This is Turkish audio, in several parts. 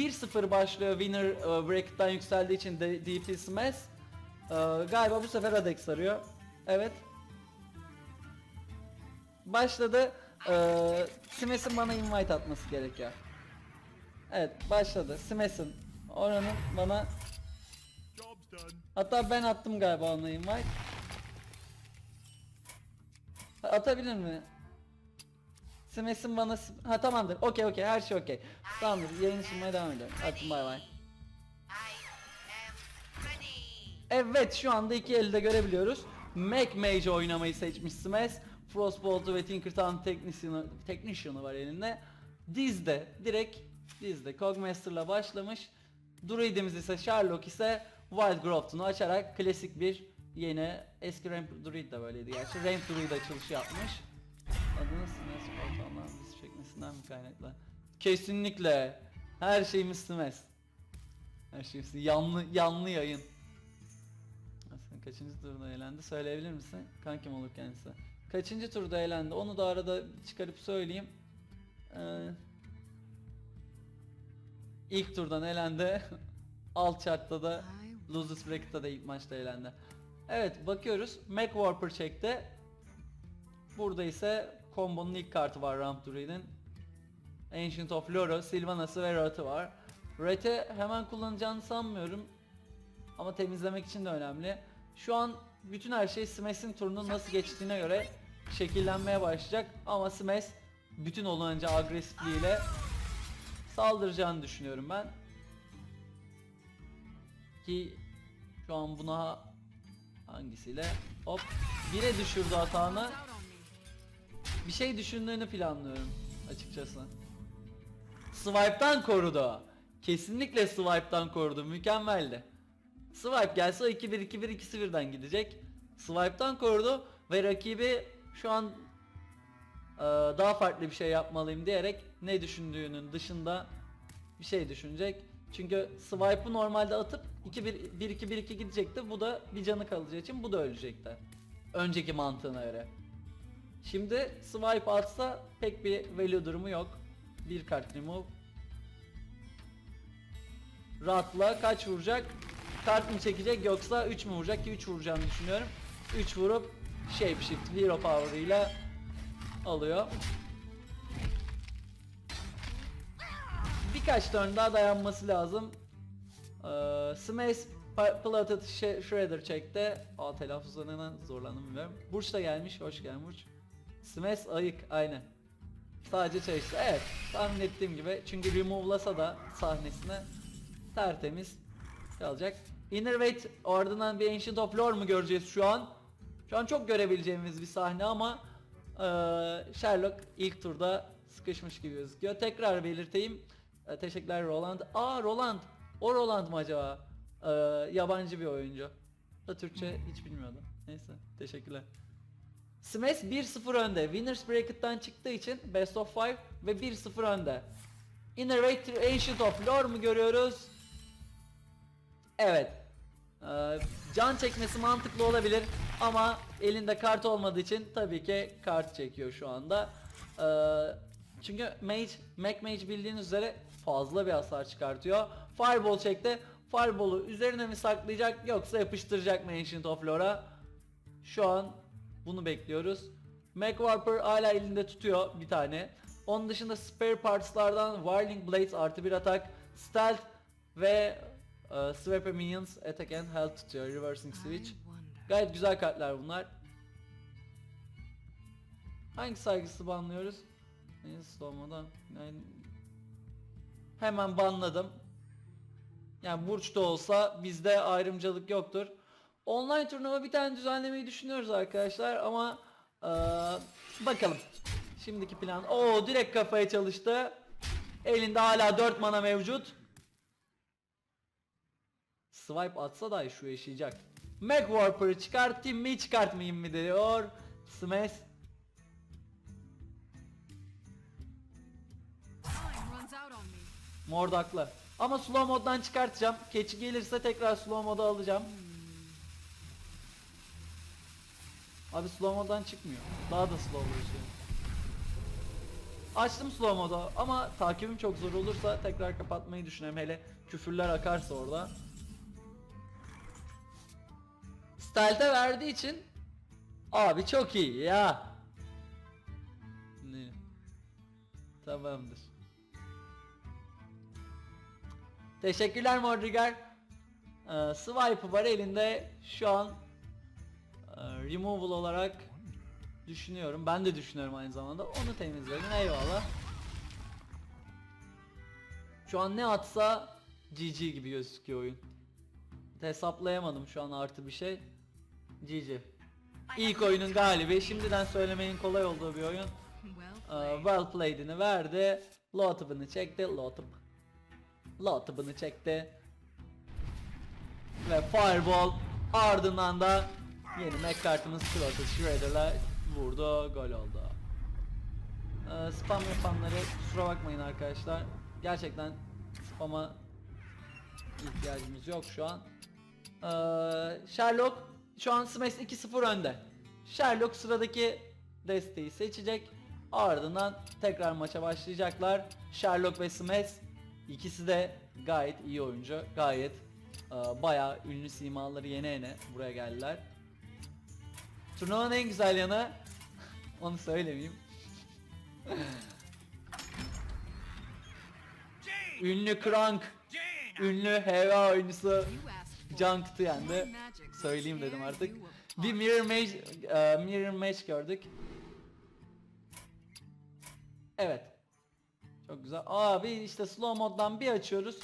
1-0 başlıyor winner e, bracket'tan yükseldiği için de DP Smash. E, galiba bu sefer Adex sarıyor. Evet. Başladı. E, Smash'in bana invite atması gerekiyor. Evet başladı. Smash'in oranın bana. Hatta ben attım galiba ona invite. Atabilir mi? Smash'in bana... Ha tamamdır. Okey okey her şey okey. Tamamdır yayını sunmaya devam ediyorum. Attım bay bay. Evet şu anda iki elde görebiliyoruz. Mac Mage oynamayı seçmiş Smash. Frostbolt'u ve Tinkertown Technician'ı Technician'ı var elinde. Dizde direkt dizde Cogmaster'la başlamış. Druid'imiz ise Sherlock ise Wild Growth'unu açarak klasik bir yeni eski Ramp Druid de böyleydi gerçi. Ramp Druid açılışı yapmış. Çekmesinden mi kaynaklı? Kesinlikle. Her şeyimiz Smash. Her şeyimiz yanlı yanlı yayın. Aslında kaçıncı turda eğlendi söyleyebilir misin? Kankim olur kendisi. Kaçıncı turda eğlendi onu da arada çıkarıp söyleyeyim. Ee, ilk turdan elendi. Alt chartta da Losers Bracket'ta da ilk maçta elendi. Evet bakıyoruz. Mac Warper çekti. Burada ise kombonun ilk kartı var Ramp Druid'in. Ancient of Loro, Sylvanas'ı ve Rat'ı var. Rat'ı hemen kullanacağını sanmıyorum. Ama temizlemek için de önemli. Şu an bütün her şey Smash'in turunun nasıl geçtiğine göre şekillenmeye başlayacak. Ama Smash bütün olunca agresifliğiyle saldıracağını düşünüyorum ben. Ki şu an buna hangisiyle hop 1'e düşürdü hatanı. Bir şey düşündüğünü planlıyorum açıkçası. Swipe'tan korudu. Kesinlikle swipe'tan korudu. Mükemmeldi. Swipe gelse o 2-1 2-1 2-0'dan gidecek. Swipe'tan korudu ve rakibi şu an e, daha farklı bir şey yapmalıyım diyerek ne düşündüğünün dışında bir şey düşünecek. Çünkü swipe'ı normalde atıp 2-1 1-2-1-2 gidecekti. Bu da bir canı kalacağı için bu da ölecekti. Önceki mantığına göre. Şimdi swipe atsa pek bir value durumu yok. Bir kart remove. Ratla kaç vuracak? Kart mı çekecek yoksa 3 mü vuracak ki 3 vuracağını düşünüyorum. 3 vurup Shapeshift Hero Power ile alıyor. Birkaç turn daha dayanması lazım. Ee, Smash Sh- Shredder çekti. Aa telaffuzlarına zorlandım. Burç da gelmiş. Hoş geldin Burç. Smash ayık aynen. Sadece çalıştı. Evet tahmin ettiğim gibi. Çünkü remove'lasa da sahnesine tertemiz kalacak. Innervate ardından bir Ancient of Lore mu göreceğiz şu an? Şu an çok görebileceğimiz bir sahne ama eee, Sherlock ilk turda sıkışmış gibi gözüküyor. Tekrar belirteyim. E, teşekkürler Roland. Aa Roland. O Roland mı acaba? Eee, yabancı bir oyuncu. Da Türkçe hiç bilmiyordum. Neyse teşekkürler. Smash 1-0 önde. Winners Bracket'tan çıktığı için Best of 5 ve 1-0 önde. Innervator Ancient of Lore mu görüyoruz? Evet. Ee, can çekmesi mantıklı olabilir ama elinde kart olmadığı için tabii ki kart çekiyor şu anda. Ee, çünkü Mage, Mac Mage bildiğiniz üzere fazla bir hasar çıkartıyor. Fireball çekti. Fireball'u üzerine mi saklayacak yoksa yapıştıracak mı Ancient of Lore'a? Şu an bunu bekliyoruz. Mac Warper hala elinde tutuyor bir tane. Onun dışında spare partslardan Whirling Blades artı bir atak, Stealth ve e, Swapper Minions attack and health tutuyor. Reversing Switch. Gayet güzel kartlar bunlar. Hangi saygısı banlıyoruz? Neyse slowmo'dan. Yani hemen banladım. Yani Burç da olsa bizde ayrımcılık yoktur. Online turnuva bir tane düzenlemeyi düşünüyoruz arkadaşlar ama eee, bakalım. Şimdiki plan. Oo direkt kafaya çalıştı. Elinde hala 4 mana mevcut. Swipe atsa da şu yaşayacak. Mac Warper'ı çıkartayım mı çıkartmayayım mı diyor. Smash. Mordaklı. Ama slow moddan çıkartacağım. Keçi gelirse tekrar slow moda alacağım. Abi slow moddan çıkmıyor. Daha da slowlaşıyor. Açtım slow modu ama takibim çok zor olursa tekrar kapatmayı düşünüyorum. Hele küfürler akarsa orada. Stealth'e verdiği için abi çok iyi ya. Ne? Tamamdır. Teşekkürler Mordrigar. Ee, swipe var elinde şu an removal olarak düşünüyorum. Ben de düşünüyorum aynı zamanda. Onu temizledim. Eyvallah. Şu an ne atsa GG gibi gözüküyor oyun. Hesaplayamadım şu an artı bir şey. GG. İlk oyunun galibi. Şimdiden söylemeyin kolay olduğu bir oyun. Well Ee, well played'ini verdi. Lotup'ını çekti. Lotup. Lotup'ını çekti. Ve Fireball ardından da yeni Mac kartımız Clotus Shredder'la vurdu. Gol oldu. Ee, spam yapanları kusura bakmayın arkadaşlar. Gerçekten spama ihtiyacımız yok şu an. Ee, Sherlock şu an Smash 2-0 önde. Sherlock sıradaki desteği seçecek. Ardından tekrar maça başlayacaklar. Sherlock ve Smash ikisi de gayet iyi oyuncu. Gayet e, bayağı ünlü simaları yene yene buraya geldiler. Turnuvanın en güzel yanı onu söylemeyeyim. ünlü Krank, ünlü HV oyuncusu Junk'tı My yendi. Söyleyeyim dedim artık. Bir mirror match, e, mirror match gördük. Evet. Çok güzel. Abi işte slow moddan bir açıyoruz.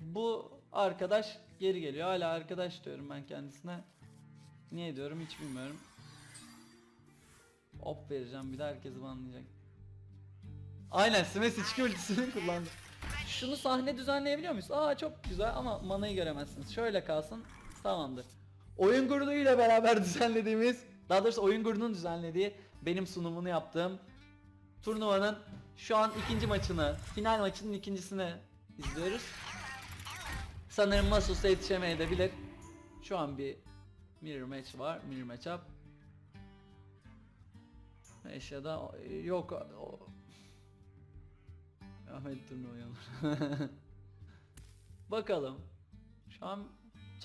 Bu arkadaş geri geliyor. Hala arkadaş diyorum ben kendisine. Niye diyorum hiç bilmiyorum. Op vereceğim bir de herkesi banlayacak. Aynen Smash içki ultisini kullandı. Şunu sahne düzenleyebiliyor muyuz? Aa çok güzel ama manayı göremezsiniz. Şöyle kalsın. Tamamdır. Oyun grubuyla beraber düzenlediğimiz, daha doğrusu oyun grubunun düzenlediği, benim sunumunu yaptığım turnuvanın şu an ikinci maçını, final maçının ikincisini izliyoruz. Sanırım Masus'a yetişemeyebilir. Şu an bir mirror match var, mirror matchup. Eşyada yok o... Ahmet turnuva olur. Bakalım. Şu an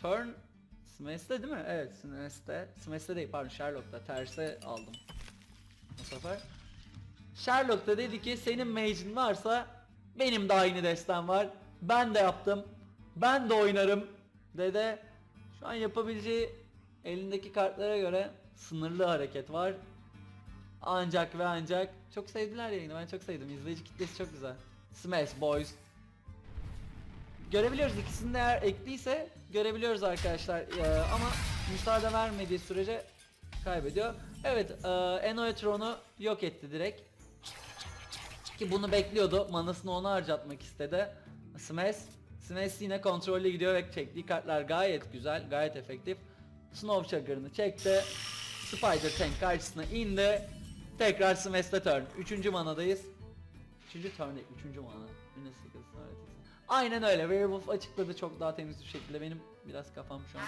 turn Smash'te değil mi? Evet Smash'te. Smash'te değil pardon Sherlock'ta. Terse aldım. Bu sefer. Sherlock da dedi ki senin mage'in varsa benim de aynı destem var. Ben de yaptım. Ben de oynarım. Dede şu an yapabileceği elindeki kartlara göre sınırlı hareket var. Ancak ve ancak çok sevdiler yayını ben çok sevdim izleyici kitlesi çok güzel. Smash Boys Görebiliyoruz ikisini de eğer ekliyse görebiliyoruz arkadaşlar Ee, ama müsaade vermediği sürece kaybediyor. Evet e, Enoetron'u yok etti direkt. Ki bunu bekliyordu manasını ona harcatmak istedi. Smash Smash yine kontrollü gidiyor ve çektiği kartlar gayet güzel gayet efektif. Snow Chugger'ını çekti. Spider Tank karşısına indi. Tekrar Smash'te turn. Üçüncü manadayız. Üçüncü turn değil, üçüncü mana. Yine öğretirsin. Aynen öyle. Werewolf açıkladı çok daha temiz bir şekilde. Benim biraz kafam şu an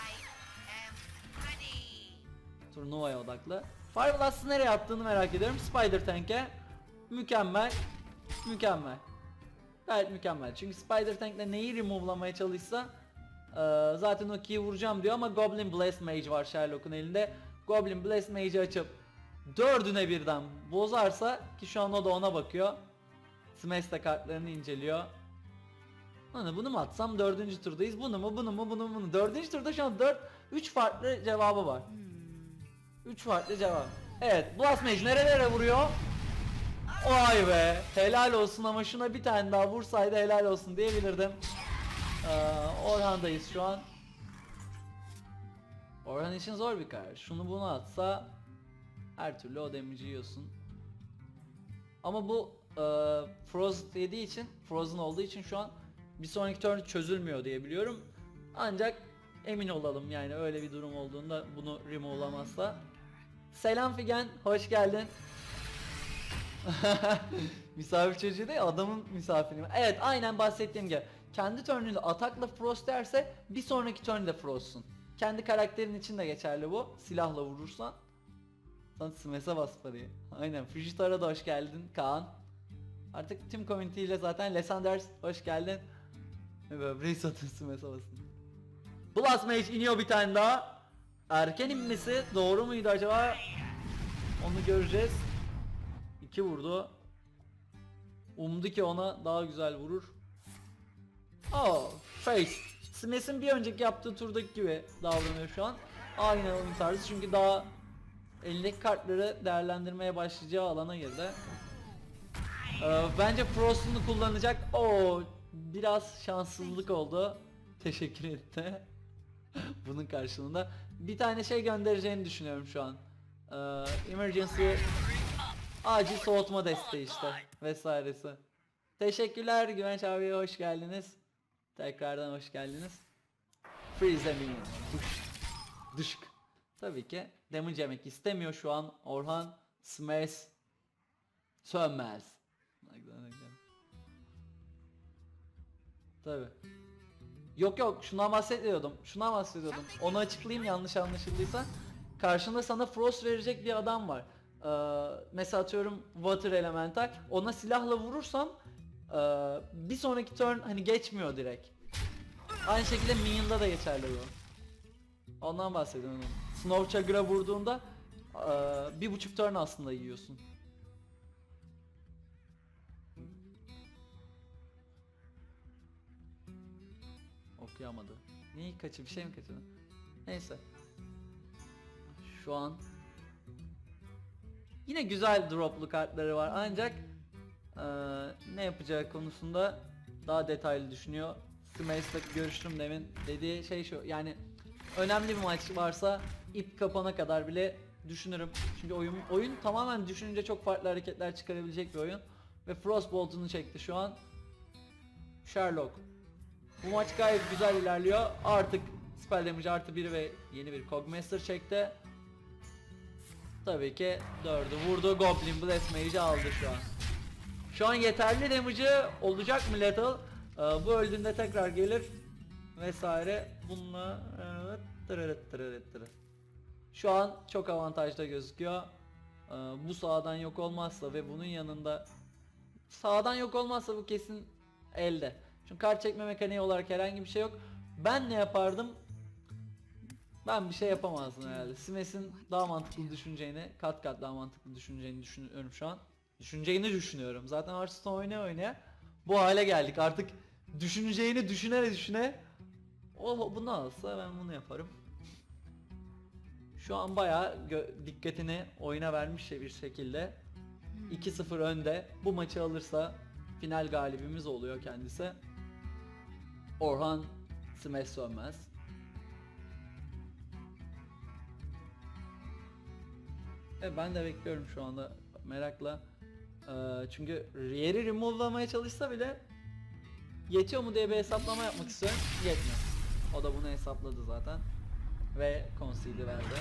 turnuvaya odaklı. Fireblast'ı nereye attığını merak ediyorum. Spider Tank'e. Mükemmel. Mükemmel. Gayet mükemmel. Çünkü Spider Tank'le neyi remove'lamaya çalışsa eee, zaten o key'i vuracağım diyor ama Goblin Blast Mage var Sherlock'un elinde. Goblin Blast Mage'i açıp dördüne birden bozarsa ki şu an o da ona bakıyor. Smash de kartlarını inceliyor. Hani bunu mu atsam dördüncü turdayız. Bunu mu bunu mu bunu mu bunu. Dördüncü turda şu an dört, üç farklı cevabı var. Hmm. Üç farklı cevap. Evet Blast Mage nerelere vuruyor? Vay be helal olsun ama şuna bir tane daha vursaydı helal olsun diyebilirdim. Ee, Orhan'dayız şu an. Orhan için zor bir karar. Şunu bunu atsa her türlü o damage'i yiyorsun. Ama bu e, Frost yediği için, Frozen olduğu için şu an bir sonraki turn çözülmüyor diye biliyorum. Ancak emin olalım yani öyle bir durum olduğunda bunu remove'lamazsa. Selam Figen, hoş geldin. Misafir çocuğu değil adamın misafiri. Evet aynen bahsettiğim gibi. Kendi turn'ünde atakla frost derse bir sonraki turn'de frostsun. Kendi karakterin için de geçerli bu. Silahla vurursan. Lan Smes'e bas parayı. Aynen. Fujitora da hoş geldin Kaan. Artık tüm community ile zaten Lesanders hoş geldin. Ve böyle Brace atın Smes'e basın. Blast Mage iniyor bir tane daha. Erken inmesi doğru muydu acaba? Onu göreceğiz. İki vurdu. Umdu ki ona daha güzel vurur. Oh, face. Smith'in bir önceki yaptığı turdaki gibi davranıyor şu an. Aynı oyun tarzı çünkü daha elindeki kartları değerlendirmeye başlayacağı alana girdi. Ee, bence Frost'unu kullanacak. O biraz şanssızlık oldu. Teşekkür etti. Bunun karşılığında bir tane şey göndereceğini düşünüyorum şu an. Ee, emergency acil soğutma desteği işte vesairesi. Teşekkürler Güvenç abiye hoş geldiniz. Tekrardan hoş geldiniz. Freeze minion. Duş. Dışk. Tabii ki damage yemek istemiyor şu an Orhan. Smash. Sönmez. Tabii. Yok yok şundan bahsetmiyordum. Şundan bahsediyordum. Onu açıklayayım yanlış anlaşıldıysa. Karşında sana frost verecek bir adam var. Ee, mesela atıyorum water elemental. Ona silahla vurursam ee, bir sonraki turn hani geçmiyor direkt. Aynı şekilde minion'da da geçerli bu. Ondan bahsediyorum. Snow Chugger'a vurduğunda ee, bir buçuk turn aslında yiyorsun. Okuyamadı. Neyi kaçı bir şey mi kaçırdı? Neyse. Şu an yine güzel droplu kartları var ancak eee, ne yapacağı konusunda daha detaylı düşünüyor. Smace'la görüştüm demin dediği şey şu yani önemli bir maç varsa ip kapana kadar bile düşünürüm. Çünkü oyun oyun tamamen düşününce çok farklı hareketler çıkarabilecek bir oyun ve Frostbolt'unu çekti şu an. Sherlock bu maç gayet güzel ilerliyor. Artık spell damage artı 1 ve yeni bir Cogmaster çekti. Tabii ki 4'ü vurdu. Goblin Blast Mage'i aldı şu an. Şu an yeterli damage'ı olacak mı Lethal? Ee, bu öldüğünde tekrar gelir. Vesaire. Bununla evet. tırırıt tırırıt tırırıt. Şu an çok avantajda gözüküyor. Ee, bu sağdan yok olmazsa ve bunun yanında sağdan yok olmazsa bu kesin elde. Çünkü kart çekme mekaniği olarak herhangi bir şey yok. Ben ne yapardım? Ben bir şey yapamazdım herhalde. Simes'in daha mantıklı düşüneceğini, kat kat daha mantıklı düşüneceğini düşünüyorum şu an. Düşüneceğini düşünüyorum. Zaten Hearthstone oynaya oynaya bu hale geldik. Artık düşüneceğini düşüne düşüne o bunu alsa ben bunu yaparım. Şu an bayağı dikkatini oyuna vermiş bir şekilde 2-0 önde. Bu maçı alırsa final galibimiz oluyor kendisi. Orhan Smash sönmez. E ben de bekliyorum şu anda merakla. Ee, çünkü yeri remove'lamaya çalışsa bile yetiyor mu diye bir hesaplama yapmak istiyorum. Yetmiyor. O da bunu hesapladı zaten. Ve concede verdi.